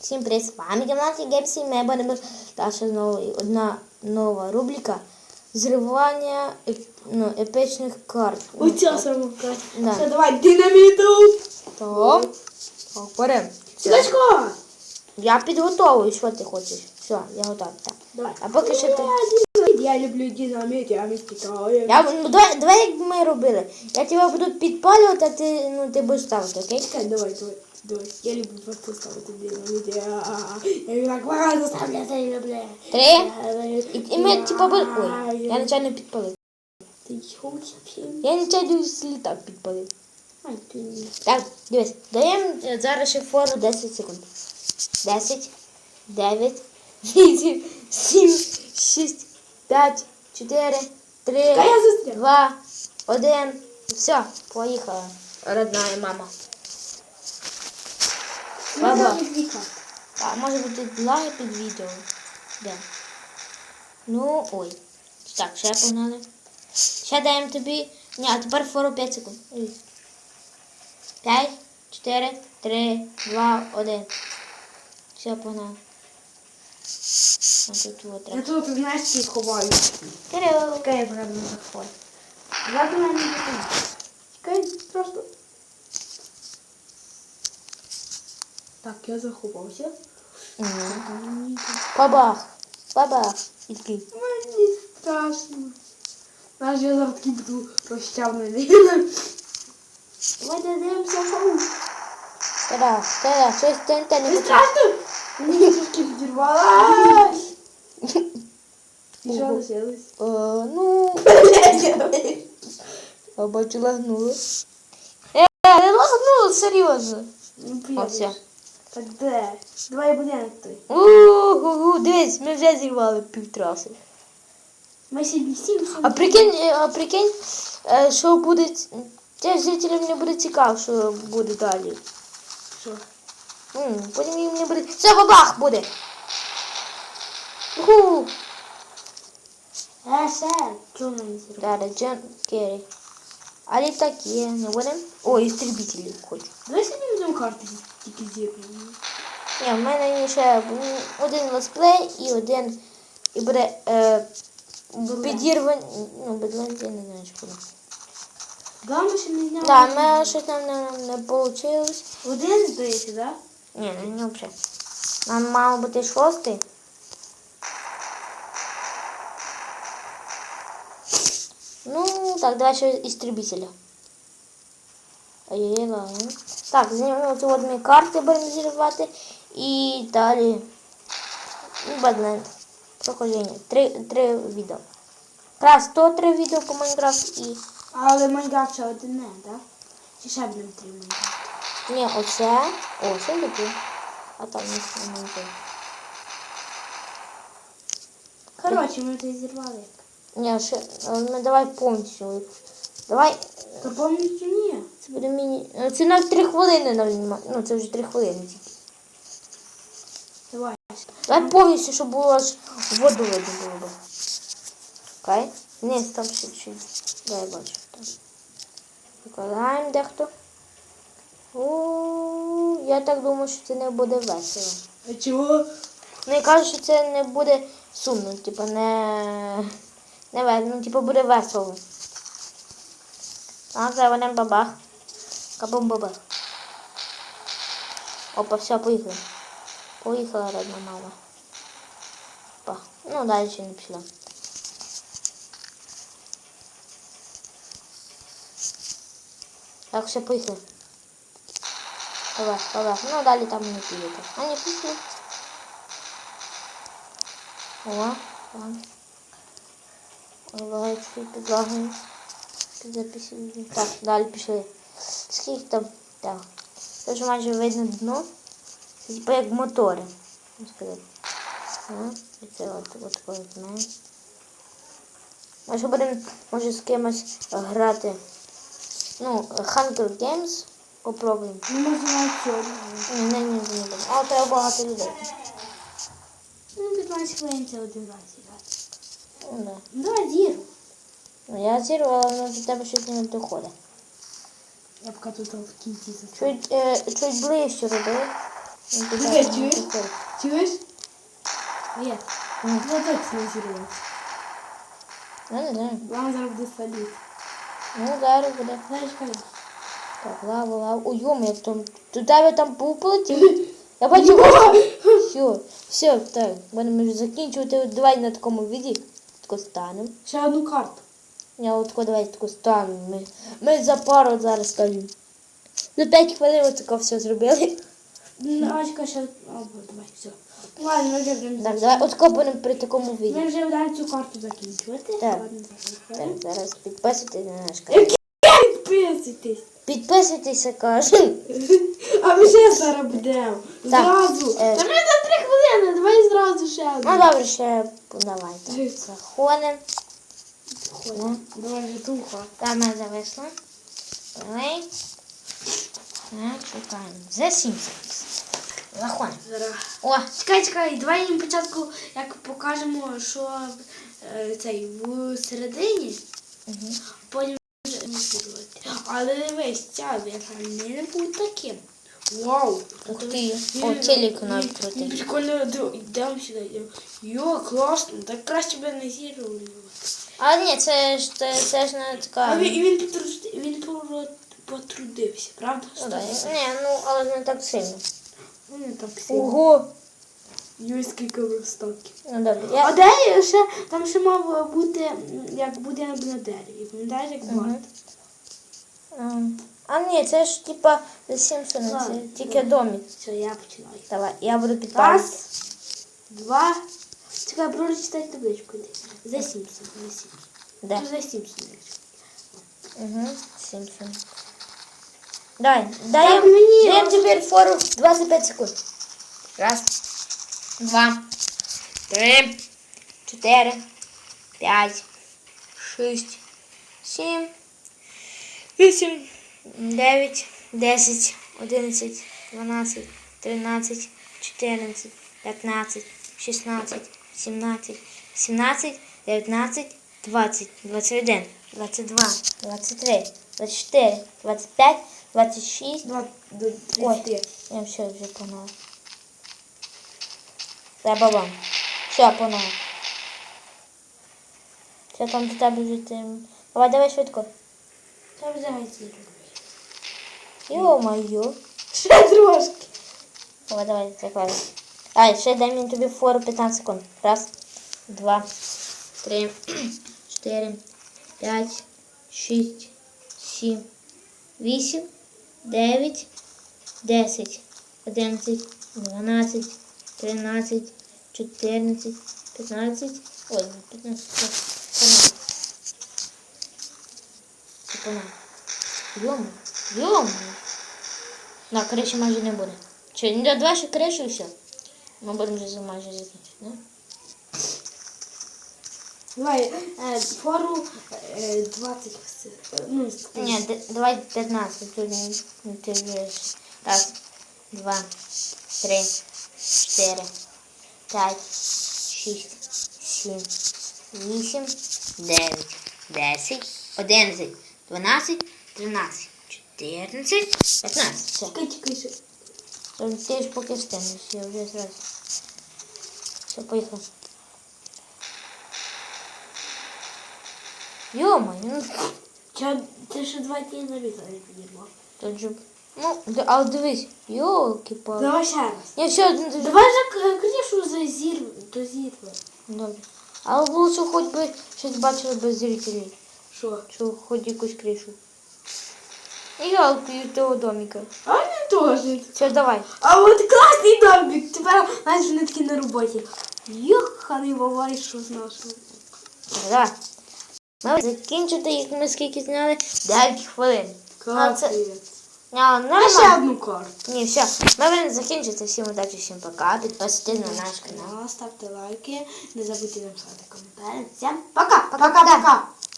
Всім привіт, з вами Гімнастик Геймсі. Ми будемо та знову одна нова рубрика зривання еп- ну, епічних карт. Оця так. сама карта. Да. Все, давай, динаміту! То. Так, берем. Я підготовую, що ти хочеш. Все, я готова. Так. Давай. А поки що ти. Я люблю динаміт, я містикаю. Я, ну, давай, давай, як ми робили. Я тебе буду підпалювати, а ти, ну, ти будеш ставити, окей? Давай, давай, давай. Я люблю просто ставити динаміт. Я, так багато ставляти люблю. Три. І, і ми, типу, будемо. Ой, я нечайно підпалив. Ти чого взагалі? Я нечайно слітак підпалив. Так, дивись, даємо е, зараз ще фору 10 секунд. 10, 9, 8, 7, 6, 5, 4, 3, Та я 2, 1. Все, поїхала. Родная мама. Баба. А може бути лаги під відео. Де? Ну, ой. Так, ще погнали. Ще даємо тобі. Ні, а тепер фору 5 секунд. 5, 4, 3, 2, 1. Все, погнали. А тут вот Я тут, знаєш, ті ховаю. Кирил. Чекай, я правильно заховаю. Ззаду мене не. Чекай, просто. Так, я заховався. Мгм. Бабах. Бабах. І такий. Мені страшно. Наш я завжди буду розчавлений. Давай дадимося фау. Та-да, та-да, щось ТНТ не Не почав. страшно? Мені тільки підірвало. І що Ого. лишилось? Е, ну, я бачу, лагнуло. Е, не лагнуло, серйозно. Ну, О, все. Так де? Давай будинок той. Угу, дивись, ми вже зірвали півтраси. Ми сьогодні сім А прикинь, е, а прикинь, е, що буде, тим жителям не буде цікаво, що буде далі. Що? М, Потім їм не буде. Все, бабах буде. Уху. Е, все. Чого не зірвало? Да, да, Джон Керрі. А літаки не будемо? О, істребителі хочу. Давай будемо карти тільки зірвані. Ні, в мене є ще м, один летсплей і один. І буде е, підірвані. Ну, бедлен, я не знаю, що буде. Да, ми ще не зняли. Да, в мене щось там не, не вийшло. Один здається, да? Ні, не, не взагалі. Нам мало бути шостий. Ну, так, давай ще істребителя. Ай-яй-яй, ладно. Так, ці ми карти будемо зірвати. І далі. Ну, Бадленд. Проходження. Три, три відео. Якраз то три відео по Майнкрафт і. Але Майнкрафт ще один не, да? Чи ще будемо три Майнкрафт? Ні, оце. О, це таке. А там не знаю. Коротше, ми це зірвали. Ні, ще, ну, давай повністю. Давай, Та повністю ні. Це буде міні. е, Це на 3 хвилини навіть. Ну, це вже 3 хвилини тільки. Давай. Давай повністю, щоб було аж воду видно було. Окей? Ні, там ще чуть. Дай я бачу. Там. Викладаємо дехто. О, я так думаю, що це не буде весело. А чого? Ну, я кажу, що це не буде сумно, типу, не. Не весело, ну, типу, буде весело. А, заведемо бабах. Кабум бабах. Опа, все, поїхали. Поїхала родна мама. Опа. Ну, далі ще не пішла. Так, все, поїхали. Бабах, бабах. Ну, далі там не підете. А, не пішли. О, так. Лагаю чуть підлагаю. Записую. Так, далі пішли. Скільки там? Так. Це вже майже видно дно. Це типу як мотори. це от, от, от, от ми. Може будемо, може з кимось грати. Ну, Hunger Games. Попробуємо. Ну, може навіть сьогодні. Ні, не, не, не будемо. А треба багато людей. Ну, 15 хвилин це один раз зіграти. Ну, да. Ну, давай зіру. Ну, я зірвала, але до тебе щось не доходить. Я поки тут в кінці застав. Чуть, е, чуть ближче роби. Ну, так, чуєш? ну, так. Чуєш? Є. Ну, Ну так снизировать. Не знаю. Вам зараз буде салют. Ну, зараз буде. Знаєш, коли? Так, лава, лава. Ой, йома, як там. До тебе там був полетів. Я бачу. Все, все, так. Будемо закінчувати. Давай на такому віді. Тако станемо. Ще одну карту. Я от тако давай тако станемо. Ми, ми за пару зараз скажемо. За 5 хвилин от тако все зробили. Ачка ще... Або, давай, все. Ладно, ми вже будемо... Так, давай от тако будемо при такому віді. Ми вже будемо цю карту закінчувати. Так. Так, зараз підписуйтесь на наш канал. Підписуйтесь. Підписуйтеся, каже. А ми ще зараз будемо. Зразу. е. Та ми за три хвилини, давай зразу ще Ну добре, ще давайте. Заходимо. Ну, Давай там ми зависли. Давай. Так, шукаємо. За 70. Заходимо. Зараз. О, Чекай, чекай, давай їм спочатку як покажемо, що е, цей в середині, угу. потім вже будувати. Але дивись, ця яка не буде таким. Вау! Ух. Він- О, телек навіть він крутий. Прикольно, д- йдемо сюди. Йо, класно, так краще би не зірвали. А ні, це ж це, це ж не А така. він, і він, потруд- він пору- потрудився, правда? Ну, да. Ні, ну але не так сильно. Ну, не так сильно. Ого. Йой, скільки верстаків. Ну добре. А Я... ще, там ще мав бути, м, як будинок на дереві. Пам'ятаєш, як багато? Ем, А ні, це ж типа The Simpsons, Ладно, це тільки домик. Все, я починаю. Давай, я буду підпалити. Раз, два. Чекай, прочитай табличку. За Сімпсон. За Сімпсон. Де? За Сімпсон. Угу, Simpsons. Дай, дай Так, їм, мені- дай їм тепер фору 25 секунд. Раз, два, три, чотири, п'ять, шість, сім, вісім, Дев'ять, десять, одинадцять, дванадцять, тринадцять, чотирнадцять, п'ятнадцять, шістнадцять, сімнадцять, сімнадцять, дев'ятнадцять, двадцять, двадцять один, двадцять два, двадцять три, двадцять чотири, двадцять п'ять, двадцять шість, Два Ой, я все вже погнала. Треба вам. Все, погнала. Все там до тебе вже тим. Давай, давай швидко. Та взагалі зірвали. Йо-моє. Ще трошки. Давай, давай, закладай. Ай, ще дай мені тобі фору 15 секунд. Раз, два, три, чотири, п'ять, шість, сім, вісім, дев'ять, десять, одинадцять, дванадцять, тринадцять, чотирнадцять, п'ятнадцять. Ой, не п'ятнадцять. це йомо. На, криші майже не буде. Чи, ну, давай ще кришу і все. Ми будемо вже майже закінчити, да? Давай, е, фору е, 20 хвилин. Ну. Ні, д- давай 15, тут не, не ти вже. Раз, два, три, чотири, п'ять, шість, сім, вісім, дев'ять, десять, одинадцять, дванадцять, тринадцять, чотирнадцять, п'ятнадцять. Все. Чекай, чекай, ще. То Ти ж поки встигнеш, я вже зразу. Все, поїхав. Йома, ну Ча, ти ще два дні заліза не підірвав. тут же. Ну, д- але дивись, йолки палки Давай ще раз. Я все, один дуже. Давай же е, кришу зазір, до зірви. Добре. Але було, що хоч би щось бачили без зрителей. Що? Що хоч якусь кришу. І галки того домика. А не теж. Все, давай. А от класний домик. Тепер, вони такі на роботі. Йоханий бавай, що з нашого. Давай. Ми закінчити, як ми скільки зняли, 9 хвилин. А це- Капець. А, А ще нормально. одну карту. Ні, все. Ми будемо закінчити. Всім удачі, всім пока. Підписуйтесь на наш канал. Канал, ставте лайки, не забудьте написати коментарі. Всім пока, пока, пока.